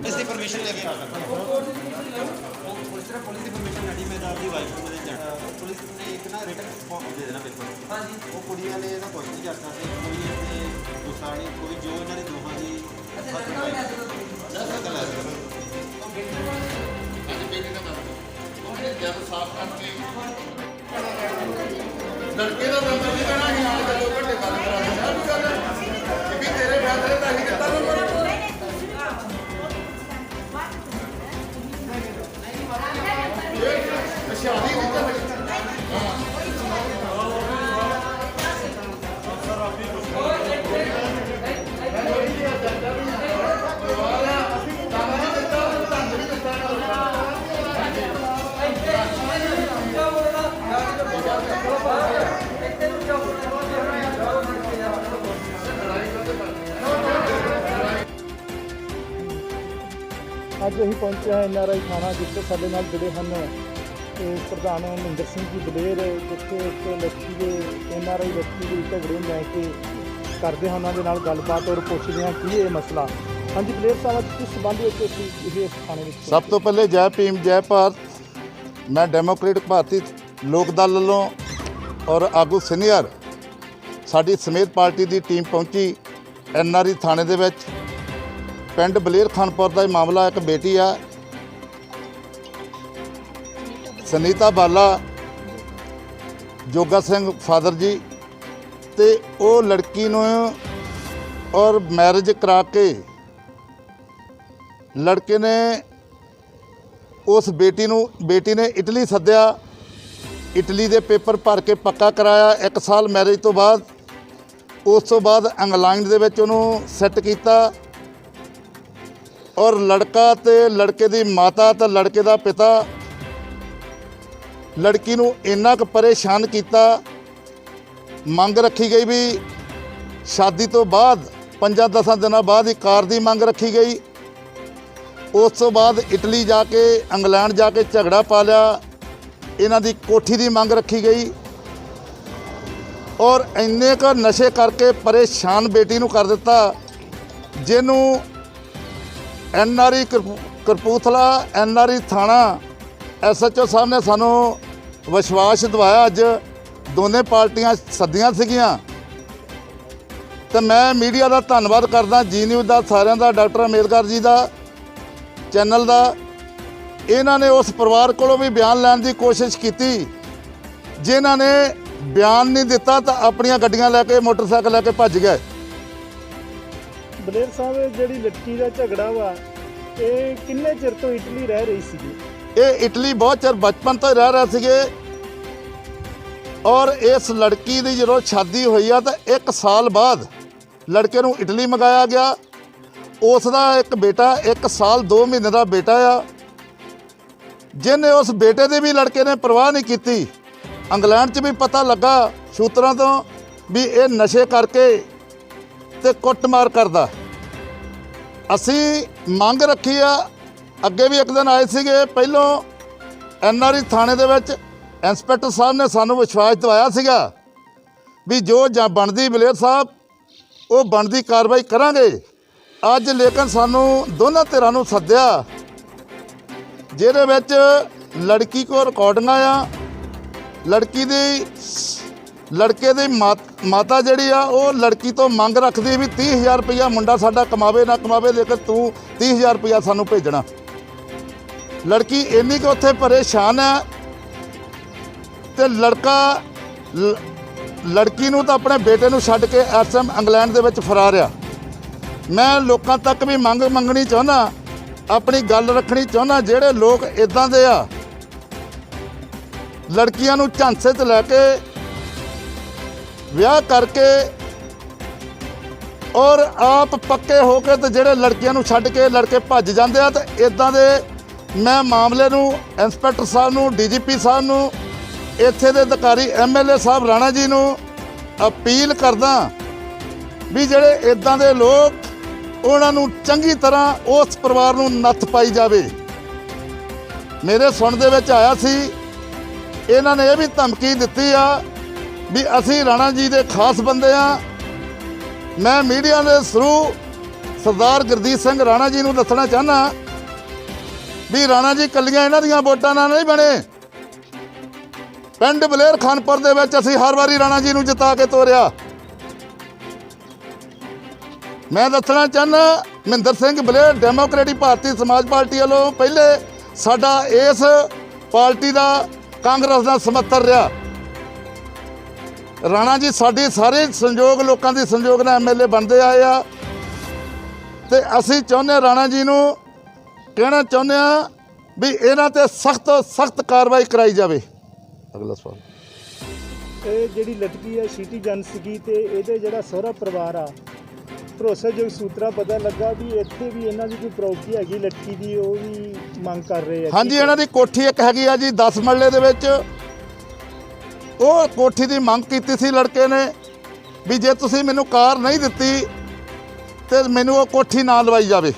ਇਸ ਦੀ ਪਰਮਿਸ਼ਨ ਲੈ ਕੇ ਆ ਸਕਦਾ ਉਹ ਪੁਲਿਸ ਤਰ੍ਹਾਂ ਪੁਲਿਸ ਦੀ ਪਰਮਿਸ਼ਨ ਲੈਣੀ ਮੈਂ ਆਪਣੀ ਵਾਈਫ ਨੂੰ ਦੇ ਜਾਣਾ ਪੁਲਿਸ ਨੇ ਇੱਕ ਨਾ ਰਿਟਨ ਫਾਰਮ ਦੇ ਦੇਣਾ ਪੇਪਰ ਹਾਂਜੀ। ਉਹ ਕੁੜੀ ਵਾਲੇ ਇਹਦਾ ਕੁਝ ਨਹੀਂ ਕਰ ਸਕਦੇ ਕੋਈ ਇੱਥੇ ਗੁੱਸਾ ਨਹੀਂ ਕੋਈ ਜੋ ਇਹਨਾਂ ਦੀ ਦੋਹਾਂ ਦੀ ਅੱਛਾ ਲੈ ਸਕਦਾ ਲੜਕੇ ਦਾ ਬੰਦਾ ਨਹੀਂ ਕਹਿਣਾ ਕਿ ਕੇ ਦੋ ਘੰਟੇ ਗੱਲ ਕਰਾ ਪਹੁੰਚਿਆ ਅਸੀਂ ਆਰ ਆਈ ਥਾਣਾ, ਜਿੱਥੇ ਸਾਡੇ ਨਾਲ ਜੁੜੇ ਹਨ, ਤੇ ਪ੍ਰਧਾਨ ਮਹਿੰਦਰ ਸਿੰਘ ਜੀ ਬਲੇਰ ਜਿੱਥੇ ਇੱਕ ਲੜਕੀ ਦੇ ਐਨਆਰਆਈ ਲੜਕੀ ਦੇ ਝਗੜੇ ਨੂੰ ਲੈ ਕੇ ਕਰਦੇ ਹਾਂ ਉਹਨਾਂ ਦੇ ਨਾਲ ਗੱਲਬਾਤ ਔਰ ਪੁੱਛਦੇ ਹਾਂ ਕੀ ਇਹ ਮਸਲਾ। ਹਾਂਜੀ ਬਲੇਰ ਸਾਹਿਬ, ਅੱਜ ਕਿਸ ਸੰਬੰਧ ਵਿੱਚ ਅਸੀਂ ਇਸ ਥਾਣੇ ਵਿੱਚ ਸਭ ਤੋਂ ਪਹਿਲੇ ਜੈ ਭੀਮ, ਜੈ ਭਾਰਤ। ਮੈਂ ਡੈਮੋਕ੍ਰੇਟਿਕ ਭਾਰਤੀ ਲੋਕ ਦਲ ਵੱਲੋਂ ਔਰ ਆਗੂ ਸੀਨੀਅਰ ਸਾਡੀ ਸਮੇਤ ਪਾਰਟੀ ਦੀ ਟੀਮ ਪਹੁੰਚੀ ਐਨਆਰਈ ਥਾਣੇ ਦੇ ਵਿੱਚ। ਪਿੰਡ ਬਲੇਰ ਖਾਨਪੁਰ ਦਾ ਇਹ ਮਾਮਲਾ ਇੱਕ ਬੇਟੀ ਆ। ਸੁਨੀਤਾ ਬਾਲਾ, ਜੋਗਾ ਸਿੰਘ ਫਾਦਰ ਜੀ, ਤੇ ਉਹ ਲੜਕੀ ਨੂੰ ਔਰ ਮੈਰਿਜ ਕਰਾ ਕੇ ਲੜਕੇ ਨੇ ਉਸ ਬੇਟੀ ਨੂੰ, ਬੇਟੀ ਨੇ ਇਟਲੀ ਸੱਦਿਆ। ਇਟਲੀ ਦੇ ਪੇਪਰ ਭਰ ਕੇ ਪੱਕਾ ਕਰਾਇਆ। 1 ਸਾਲ ਮੈਰਿਜ ਤੋਂ ਬਾਅਦ, ਉਸ ਤੋਂ ਬਾਅਦ ਇੰਗਲੈਂਡ ਦੇ ਵਿੱਚ ਉਹਨੂੰ ਸੈੱਟ ਕੀਤਾ। ਔਰ ਲੜਕਾ ਤੇ ਲੜਕੇ ਦੀ ਮਾਤਾ ਤੇ ਲੜਕੇ ਦਾ ਪਿਤਾ ਲੜਕੀ ਨੂੰ ਇੰਨਾ ਕੁ ਪਰੇਸ਼ਾਨ ਕੀਤਾ, ਮੰਗ ਰੱਖੀ ਗਈ ਵੀ ਸ਼ਾਦੀ ਤੋਂ ਬਾਅਦ 5-10 ਦਿਨਾਂ ਬਾਅਦ ਹੀ ਕਾਰ ਦੀ ਮੰਗ ਰੱਖੀ ਗਈ। ਉਸ ਤੋਂ ਬਾਅਦ ਇਟਲੀ ਜਾ ਕੇ, ਇੰਗਲੈਂਡ ਜਾ ਕੇ ਝਗੜਾ ਪਾ ਲਿਆ। ਇਹਨਾਂ ਦੀ ਕੋਠੀ ਦੀ ਮੰਗ ਰੱਖੀ ਗਈ। ਔਰ ਇੰਨੇ ਕੁ ਨਸ਼ੇ ਕਰਕੇ ਪਰੇਸ਼ਾਨ ਬੇਟੀ ਨੂੰ ਕਰ ਦਿੱਤਾ, ਜਿਹਨੂੰ ਐਨਆਰਈ ਕਰਪੂਥਲਾ ਐਨਆਰਈ ਥਾਣਾ ਐਸਐਚਓ ਸਾਹਿਬ ਨੇ ਸਾਨੂੰ ਵਿਸ਼ਵਾਸ ਦਿਵਾਇਆ ਅੱਜ ਦੋਨੇ ਪਾਰਟੀਆਂ ਸੱਦੀਆਂ ਸੀਗੀਆਂ। ਤੇ ਮੈਂ ਮੀਡੀਆ ਦਾ ਧੰਨਵਾਦ ਕਰਦਾ, ਜੀ ਨਿਊਜ਼ ਦਾ, ਸਾਰਿਆਂ ਦਾ, ਡਾਕਟਰ ਅਮੇਦਕਰ ਜੀ ਦਾ, ਚੈਨਲ ਦਾ। ਇਹਨਾਂ ਨੇ ਉਸ ਪਰਿਵਾਰ ਕੋਲੋਂ ਵੀ ਬਿਆਨ ਲੈਣ ਦੀ ਕੋਸ਼ਿਸ਼ ਕੀਤੀ। ਜਿਨ੍ਹਾਂ ਨੇ ਬਿਆਨ ਨਹੀਂ ਦਿੱਤਾ ਤਾਂ ਆਪਣੀਆਂ ਗੱਡੀਆਂ ਲੈ ਕੇ, ਮੋਟਰਸਾਈਕਲ ਲੈ ਕੇ ਭੱਜ ਗਏ। ਦਲੇਰ ਸਾਹਿਬ ਜਿਹੜੀ ਲੜਕੀ ਦਾ ਝਗੜਾ ਵਾ, ਇਹ ਕਿੰਨੇ ਚਿਰ ਤੋਂ ਇਟਲੀ ਰਹਿ ਰਹੀ ਸੀਗੀ? ਇਹ ਇਟਲੀ ਬਹੁਤ ਚਿਰ ਬਚਪਨ ਤੋਂ ਰਹਿ ਰਹੇ ਸੀਗੇ। ਔਰ ਇਸ ਲੜਕੀ ਦੀ ਜਦੋਂ ਸ਼ਾਦੀ ਹੋਈ ਆ, ਤਾਂ 1 ਸਾਲ ਬਾਅਦ ਲੜਕੇ ਨੂੰ ਇਟਲੀ ਮੰਗਾਇਆ ਗਿਆ। ਉਸ ਦਾ ਇੱਕ ਬੇਟਾ 1 ਸਾਲ 2 ਮਹੀਨੇ ਦਾ ਬੇਟਾ ਆ। ਜਿਹਨੇ ਉਸ ਬੇਟੇ ਦੀ ਵੀ ਲੜਕੇ ਨੇ ਪਰਵਾਹ ਨਹੀਂ ਕੀਤੀ, ਇੰਗਲੈਂਡ 'ਚ ਵੀ ਪਤਾ ਲੱਗਾ, ਸੂਤਰਾਂ ਤੋਂ, ਵੀ ਇਹ ਨਸ਼ੇ ਕਰਕੇ ਤੇ ਕੁੱਟਮਾਰ ਕਰਦਾ। ਅਸੀਂ ਮੰਗ ਰੱਖੀ ਆ, ਅੱਗੇ ਵੀ ਇੱਕ ਦਿਨ ਆਏ ਸੀਗੇ, ਪਹਿਲੋਂ ਐਨਆਰਈ ਥਾਣੇ ਦੇ ਵਿੱਚ ਇੰਸਪੈਕਟਰ ਸਾਹਿਬ ਨੇ ਸਾਨੂੰ ਵਿਸ਼ਵਾਸ ਦਿਵਾਇਆ ਸੀਗਾ ਵੀ ਜੋ ਜਾਂ ਬਣਦੀ ਬਲੇਰ ਸਾਹਿਬ, ਉਹ ਬਣਦੀ ਕਾਰਵਾਈ ਕਰਾਂਗੇ। ਅੱਜ ਲੇਕਿਨ ਸਾਨੂੰ ਦੋਨਾਂ ਧਿਰਾਂ ਨੂੰ ਸੱਦਿਆ, ਜਿਹਦੇ ਵਿੱਚ ਲੜਕੀ ਕੋ ਰਿਕਾਰਡਿੰਗਾਂ ਆ, ਲੜਕੀ ਦੀ ਲੜਕੇ ਦੀ ਮਾਤ- ਮਾਤਾ ਜਿਹੜੀ ਆ, ਉਹ ਲੜਕੀ ਤੋਂ ਮੰਗ ਰੱਖਦੀ ਵੀ 30000 ਰੁਪਇਆ ਮੁੰਡਾ ਸਾਡਾ ਕਮਾਵੇ, ਨਾ ਕਮਾਵੇ, ਲੇਕਿਨ ਤੂੰ 30000 ਰੁਪਇਆ ਸਾਨੂੰ ਭੇਜਣਾ। ਲੜਕੀ ਇੰਨੀ ਕੁ ਉੱਥੇ ਪਰੇਸ਼ਾਨ ਹੈ ਤੇ ਲੜਕਾ ਲ- ਲੜਕੀ ਨੂੰ ਤਾਂ ਆਪਣੇ ਬੇਟੇ ਨੂੰ ਛੱਡ ਕੇ ਐਸਐਮ ਇੰਗਲੈਂਡ ਦੇ ਵਿੱਚ ਫਰਾਰ ਆ। ਮੈਂ ਲੋਕਾਂ ਤੱਕ ਵੀ ਮੰਗ ਮੰਗਣੀ ਚਾਹੁੰਦਾ, ਆਪਣੀ ਗੱਲ ਰੱਖਣੀ ਚਾਹੁੰਦਾ, ਜਿਹੜੇ ਲੋਕ ਇਦਾਂ ਦੇ ਆ, ਲੜਕੀਆਂ ਨੂੰ ਝਾਂਸੇ 'ਚ ਲੈ ਕੇ ਵਿਆਹ ਕਰਕੇ ਔਰ ਆਪ ਪੱਕੇ ਹੋ ਕੇ ਤੇ ਜਿਹੜੇ ਲੜਕੀਆਂ ਨੂੰ ਛੱਡ ਕੇ ਲੜਕੇ ਭੱਜ ਜਾਂਦੇ ਆ ਤੇ ਇਦਾਂ ਦੇ ਮੈਂ ਮਾਮਲੇ ਨੂੰ, ਇੰਸਪੈਕਟਰ ਸਾਹਿਬ ਨੂੰ, ਡੀਜੀਪੀ ਸਾਹਿਬ ਨੂੰ, ਇੱਥੇ ਦੇ ਅਧਿਕਾਰੀ ਐਮਐਲਏ ਸਾਹਿਬ ਰਾਣਾ ਜੀ ਨੂੰ ਅਪੀਲ ਕਰਦਾ ਵੀ ਜਿਹੜੇ ਇਦਾਂ ਦੇ ਲੋਕ ਉਹਨਾਂ ਨੂੰ ਚੰਗੀ ਤਰ੍ਹਾਂ ਉਸ ਪਰਿਵਾਰ ਨੂੰ ਨੱਥ ਪਾਈ ਜਾਵੇ। ਮੇਰੇ ਸੁਣ ਦੇ ਵਿੱਚ ਆਇਆ ਸੀ, ਇਹਨਾਂ ਨੇ ਇਹ ਵੀ ਧਮਕੀ ਦਿੱਤੀ ਆ ਵੀ ਅਸੀਂ ਰਾਣਾ ਜੀ ਦੇ ਖਾਸ ਬੰਦੇ ਆ। ਮੈਂ ਮੀਡੀਆ ਦੇ ਥਰੂ ਸਰਦਾਰ ਗੁਰਦੀਪ ਸਿੰਘ ਰਾਣਾ ਜੀ ਨੂੰ ਦੱਸਣਾ ਚਾਹਨਾ ਵੀ ਰਾਣਾ ਜੀ ਕੱਲੀਆਂ ਇਹਨਾਂ ਦੀਆਂ ਵੋਟਾਂ ਨਾਲ ਨਹੀਂ ਬਣੇ। ਪਿੰਡ ਬਲੇਰ ਖਾਨਪੁਰ ਦੇ ਵਿੱਚ ਅਸੀਂ ਹਰ ਵਾਰੀ ਰਾਣਾ ਜੀ ਨੂੰ ਜਿਤਾ ਕੇ ਤੋਰਿਆ। ਮੈਂ ਦੱਸਣਾ ਚਾਹਨਾ ਮਹਿੰਦਰ ਸਿੰਘ ਬਲੇਰ ਡੈਮੋਕ੍ਰੈਟਿਕ ਭਾਰਤੀ ਸਮਾਜ ਪਾਰਟੀ ਵੱਲੋਂ ਪਹਿਲੇ ਸਾਡਾ ਇਸ ਪਾਰਟੀ ਦਾ ਕਾਂਗਰਸ ਦਾ ਸਮਰਥਨ ਰਿਹਾ। ਰਾਣਾ ਜੀ ਸਾਡੇ ਸਾਰੇ ਸੰਯੋਗ ਲੋਕਾਂ ਦੇ ਸੰਯੋਗ ਨਾਲ ਐਮਐਲਏ ਬਣਦੇ ਆਏ ਆ। ਤੇ ਅਸੀਂ ਚਾਹੁੰਦੇ ਰਾਣਾ ਜੀ ਨੂੰ ਕਹਿਣਾ ਚਾਹੁੰਦੇ ਆ ਵੀ ਇਹਨਾਂ ਤੇ ਸਖਤ ਸਖਤ ਕਾਰਵਾਈ ਕਰਾਈ ਜਾਵੇ। ਅਗਲਾ ਸਵਾਲ। ਇਹ ਜਿਹੜੀ ਲੜਕੀ ਆ ਸਿਟੀਜ਼ਨ ਸੀਗੀ ਤੇ ਇਹਦੇ ਜਿਹੜਾ ਸਹੁਰਾ ਪਰਿਵਾਰ ਆ ਭਰੋਸੇਯੋਗ ਸੂਤਰਾ ਪਤਾ ਲੱਗਾ ਵੀ ਇੱਥੇ ਵੀ ਇਹਨਾਂ ਦੀ ਕੋਈ ਪ੍ਰਾਪਰਟੀ ਹੈਗੀ ਲੜਕੀ ਦੀ ਉਹ ਵੀ ਮੰਗ ਕਰ ਰਹੇ ਆ। ਹਾਂਜੀ ਇਹਨਾਂ ਦੀ ਕੋਠੀ ਇੱਕ ਹੈਗੀ ਆ ਜੀ 10 ਮਰਲੇ ਦੇ ਵਿੱਚ। ਉਹ ਕੋਠੀ ਦੀ ਮੰਗ ਕੀਤੀ ਸੀ ਲੜਕੇ ਨੇ ਵੀ ਜੇ ਤੁਸੀਂ ਮੈਨੂੰ ਕਾਰ ਨਹੀਂ ਦਿੱਤੀ ਤੇ ਮੈਨੂੰ ਉਹ ਕੋਠੀ ਨਾ ਲਵਾਈ ਜਾਵੇ।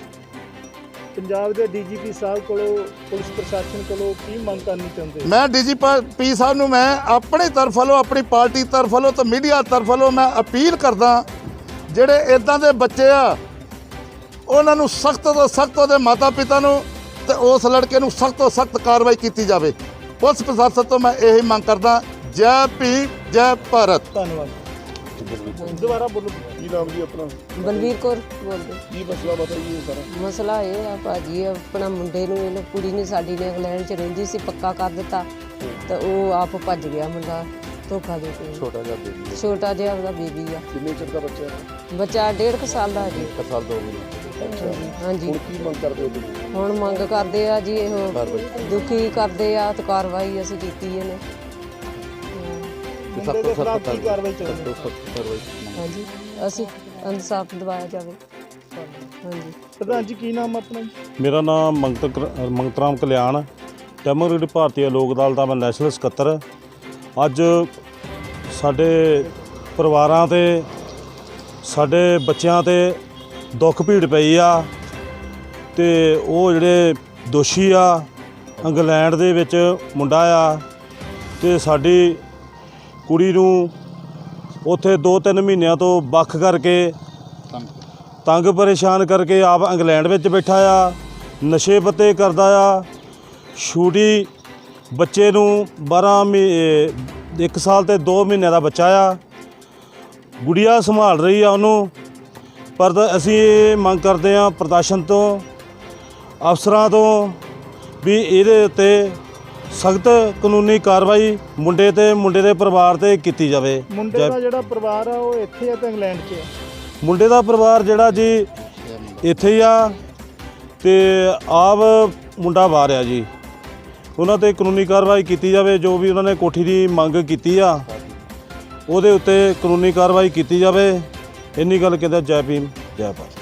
ਪੰਜਾਬ ਦੇ ਡੀਜੀਪੀ ਸਾਹਿਬ ਕੋਲੋਂ ਪੁਲਿਸ ਪ੍ਰਸ਼ਾਸਨ ਕੋਲੋਂ ਕੀ ਮੰਗ ਕਰਨੀ ਚਾਹੁੰਦੇ? ਮੈਂ ਡੀਜੀਪੀ ਸਾਹਿਬ ਨੂੰ ਮੈਂ ਆਪਣੀ ਤਰਫ ਵੱਲੋਂ ਆਪਣੀ ਪਾਰਟੀ ਤਰਫ ਵੱਲੋਂ ਤੇ ਮੀਡੀਆ ਤਰਫ ਵੱਲੋਂ ਮੈਂ ਅਪੀਲ ਕਰਦਾ ਜਿਹੜੇ ਇਦਾਂ ਦੇ ਬੱਚੇ ਆ ਉਹਨਾਂ ਨੂੰ ਸਖਤ ਤੋਂ ਸਖਤ ਉਹਦੇ ਮਾਤਾ ਪਿਤਾ ਨੂੰ ਤੇ ਉਸ ਲੜਕੇ ਨੂੰ ਸਖਤ ਤੋਂ ਸਖਤ ਕਾਰਵਾਈ ਕੀਤੀ ਜਾਵੇ। ਪੁਲਿਸ ਪ੍ਰਸ਼ਾਸਨ ਤੋਂ ਮੈਂ ਇਹੀ ਮੰਗ ਕਰਦਾ ਜੈ ਭੀਮ ਜੈ ਭਾਰਤ। ਧੰਨਵਾਦ। ਦੁਬਾਰਾ ਬੋਲੋ। ਕੀ ਨਾਮ ਜੀ ਆਪਣਾ? ਬਲਵੀਰ ਕੌਰ ਬੋਲਦੇ। ਕੀ ਮਸਲਾ ਬਤਾਈਏ ਸਾਰਾ? ਮਸਲਾ ਇਹ ਆ ਭਾਜੀ ਆਪਣਾ ਮੁੰਡੇ ਨੂੰ ਇਹਨੇ ਕੁੜੀ ਨੇ ਸਾਡੀ ਨੇ ਇੰਗਲੈਂਡ 'ਚ ਰਹਿੰਦੀ ਸੀ ਪੱਕਾ ਕਰ ਦਿੱਤਾ। ਤੇ ਉਹ ਆਪ ਭੱਜ ਗਿਆ ਮੁੰਡਾ ਧੋਖਾ ਦੇ ਕੇ। ਛੋਟਾ ਜਿਹਾ ਬੇਬੀ ਛੋਟਾ ਜਿਹਾ ਉਹਦਾ ਬੇਬੀ ਆ। ਕਿੰਨੇ ਚਿਰ ਦਾ ਬੱਚਾ ਹੈ? ਬੱਚਾ ਡੇਢ ਕੁ ਸਾਲ ਦਾ ਜੀ। ਇੱਕ ਸਾਲ ਦੋ ਮਹੀਨੇ। ਹਾਂਜੀ। ਹੁਣ ਕੀ ਮੰਗ ਕਰਦੇ ਹੋ ਤੁਸੀਂ? ਹੁਣ ਮੰਗ ਕਰਦੇ ਆ ਜੀ ਇਹ ਦੁਖੀ ਕਰਦੇ ਆ ਤੇ ਕਾਰਵਾਈ ਅਸੀਂ ਕੀਤੀ ਇਹਨੇ। ਮੁੰਡੇ ਦੇ ਖਿਲਾਫ ਕੀ ਕਾਰਵਾਈ ਚਾਹੁੰਦੇ ਹਾਂਜੀ ਅਸੀਂ ਇਨਸਾਫ ਦਿਵਾਇਆ ਜਾਵੇ। ਹਾਂਜੀ। ਪ੍ਰਧਾਨ ਜੀ ਕੀ ਨਾਮ ਆਪਣਾ ਜੀ? ਮੇਰਾ ਨਾਮ ਮੰਗਤ ਮੰਗਤਰਾਮ ਕਲਿਆਣ। ਡੈਮੋਕ੍ਰੇਟਿਕ ਭਾਰਤੀ ਲੋਕ ਅਦਾਲਤ ਦਾ ਮੈਂ ਨੈਸ਼ਨਲ ਸਕੱਤਰ। ਅੱਜ ਸਾਡੇ ਪਰਿਵਾਰਾਂ ਤੇ ਸਾਡੇ ਬੱਚਿਆਂ ਤੇ ਦੁੱਖ ਭੀੜ ਪਈ ਆ। ਤੇ ਉਹ ਜਿਹੜੇ ਦੋਸ਼ੀ ਆ ਇੰਗਲੈਂਡ ਦੇ ਵਿੱਚ ਮੁੰਡਾ ਆ। ਤੇ ਸਾਡੀ ਕੁੜੀ ਨੂੰ ਉੱਥੇ 2-3 ਮਹੀਨਿਆਂ ਤੋਂ ਵੱਖ ਕਰਕੇ ਤੰਗ। ਪਰੇਸ਼ਾਨ ਕਰਕੇ ਆਪ ਇੰਗਲੈਂਡ ਵਿੱਚ ਬੈਠਾ ਆ ਨਸ਼ੇ ਪੱਤੇ ਕਰਦਾ ਆ। ਛੋਟੀ ਬੱਚੇ ਨੂੰ 12 ਮਹੀ 1 ਸਾਲ ਤੇ 2 ਮਹੀਨਿਆਂ ਦਾ ਬੱਚਾ ਆ। ਗੁੜੀਆ ਸੰਭਾਲ ਰਹੀ ਆ ਉਹਨੂੰ ਪਰ ਅਸੀਂ ਇਹ ਮੰਗ ਕਰਦੇ ਆ ਪ੍ਰਸ਼ਾਸਨ ਤੋਂ ਅਫਸਰਾਂ ਤੋਂ ਵੀ ਇਹਦੇ ਉੱਤੇ ਸਖਤ ਕਾਨੂੰਨੀ ਕਾਰਵਾਈ ਮੁੰਡੇ ਤੇ ਮੁੰਡੇ ਦੇ ਪਰਿਵਾਰ ਤੇ ਕੀਤੀ ਜਾਵੇ। ਮੁੰਡੇ ਦਾ ਜਿਹੜਾ ਪਰਿਵਾਰ ਆ ਉਹ ਇੱਥੇ ਆ ਤੇ ਇੰਗਲੈਂਡ 'ਚ ਆ। ਮੁੰਡੇ ਦਾ ਪਰਿਵਾਰ ਜਿਹੜਾ ਜੀ ਇੱਥੇ ਹੀ ਆ ਤੇ ਆਪ ਮੁੰਡਾ ਬਾਹਰ ਆ ਜੀ। ਉਹਨਾਂ ਤੇ ਕਾਨੂੰਨੀ ਕਾਰਵਾਈ ਕੀਤੀ ਜਾਵੇ ਜੋ ਵੀ ਉਹਨਾਂ ਨੇ ਕੋਠੀ ਦੀ ਮੰਗ ਕੀਤੀ ਆ ਉਹਦੇ ਉੱਤੇ ਕਾਨੂੰਨੀ ਕਾਰਵਾਈ ਕੀਤੀ ਜਾਵੇ। ਇੰਨੀ ਗੱਲ ਕਹਿੰਦਾ ਜੈ ਭੀਮ ਜੈ ਭਾਰਤ।